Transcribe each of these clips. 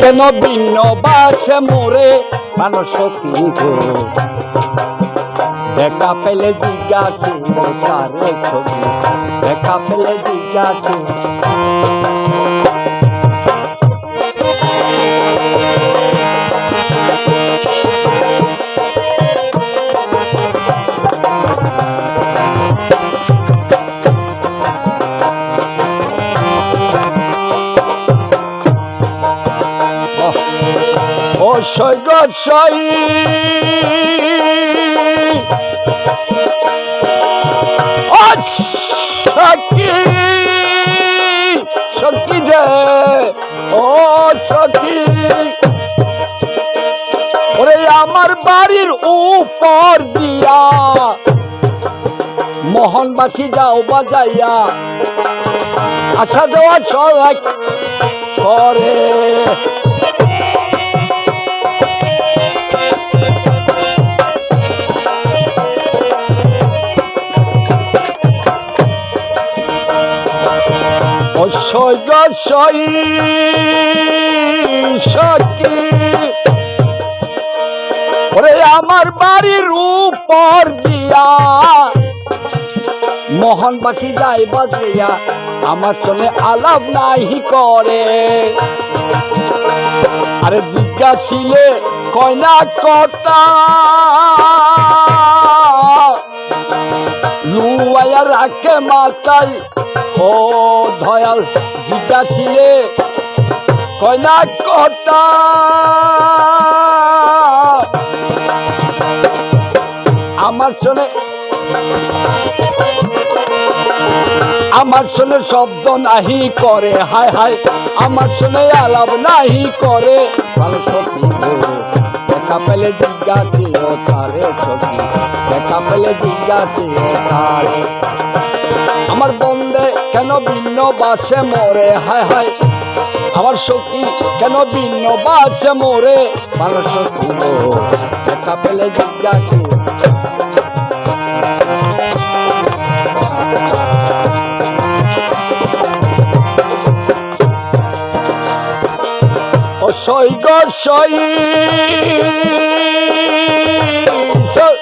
কেন ভিন্ন বাসে মোরে? মানুষ দেখা পেলে জিজ্ঞাসে দেখা পেলে জিজ্ঞাসে। ও সৈকত সই। ও সখী সখী রে ও সখী। ওরে আমার বাড়ির উপর দিয়া, মোহনবাসী যাও বাজাইয়া, আসা দেওয়া সবাই করে। অসয় সখী। ওরে আমার বাড়ির উপর দিয়া, মোহনবাসী যাই বাজিয়া আমার সঙ্গে আলাপ নাহি করে। আরে জিজ্ঞাসিলে কয়না কথা? লুয়াইয়া রাখে মাতাই ও দয়াল জিজ্ঞাসিলে কয়না কথা? আমার শোনে আমার শোনে শব্দ নাহি করে, হায় হায়, আমার শুনে আলাপ নাহি করে। ভালো সত্যি। দেখা পেলে জিজ্ঞাসি ও তারে সখী। দেখা পেলে জিজ্ঞাসি ও তারে। আমার বন্দে কেন ভিন্ন বাসে মরে? হায় হায়। আমার সখী কেন ভিন্ন বাসে মরে? ভালো সখী। দেখা পেলে জিজ্ঞাসি সই গো সই। স-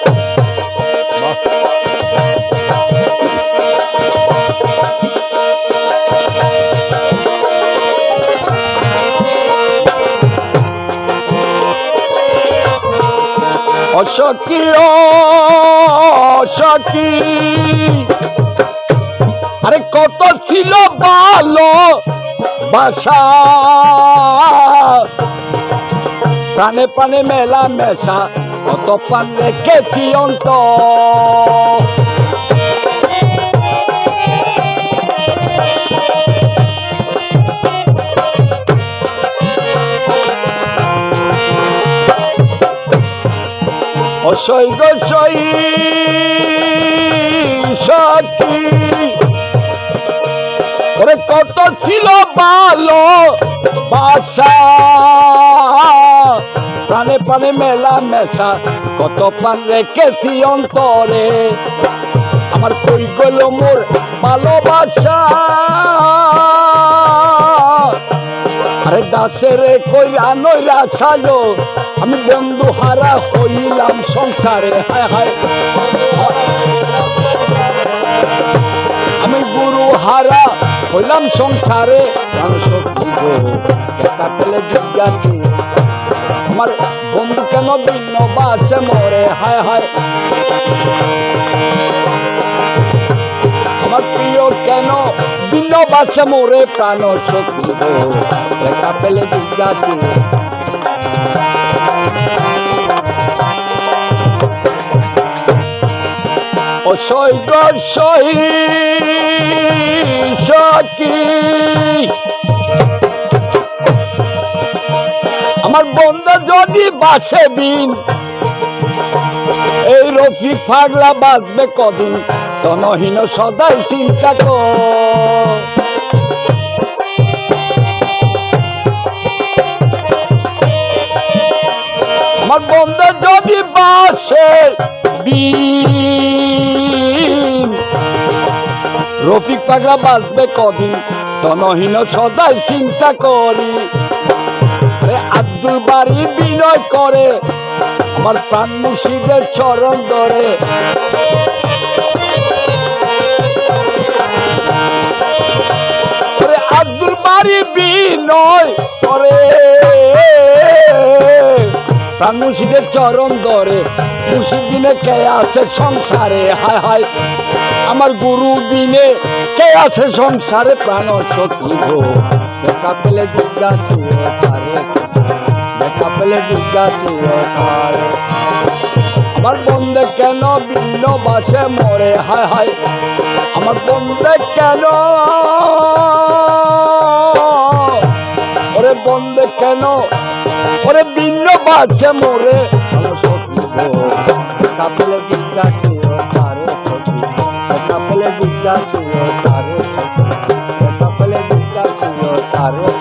ও সখী ও সখী আরে কত ছিল ভালো বাসা। প্রাণে প্রাণে মেলা মেশা কত পান রেখেছি অন্ত। অসই গসই সখী। ওরে কত ছিল ভালো বাসা। প্রাণে প্রাণে মেলা মেশা, কত পান রেখেছি অন্তরে। আমার কই গেল মোর ভালোবাসা? আরে দাসের কই আনইরা সাজো, আমি বন্ধু হারা হইলাম সংসারে। হায় হায়। আমি গুরু হারা হইলাম সংসারে জিজ্ঞাসি, আমার বন্ধু কেন ভিন্ন বাসে মরে? হায় হায়। আমার প্রিয়, কেন ভিন্ন বাসে মরে প্রাণ শক্তি পেলে জিজ্ঞাসি অসই গসই সখী আমার বন্ধু যদি বাসে দিন এই রফিক ফাগলা বাঁচবে কদিন, তনহীন সদাই চিন্তা কর। আমার বন্ধু যদি বাসে দিন পাগলা বাঁচবে কদিন তনহীন সদাই চিন্তা করি। আব্দুল বাড়ি বিনয় করে, আমার প্রাণ মুর্শিদের চরণ ধরে। আব্দুল বাড়ি বিনয় করে, প্রাণ মুর্শিদের চরণ ধরে। মুর্শিদ কে আছে সংসারে? হায় হায়। আমার গুরু বিনে কে আছে সংসারে প্রাণ সতী গো? দেখা পেলে দেখা পেলে আমার বন্ধে কেন ভিন্ন বাসে মরে? হায় হায়, আমার বন্ধে কেন? ওরে বন্ধে কেন? ওরে ভিন্ন বাসে মরে সখী গো? দেখা পেলে জিজ্ঞাসি দেখা পেলে জিজ্ঞাসি তারে দেখা পেলে জিজ্ঞাসি তারে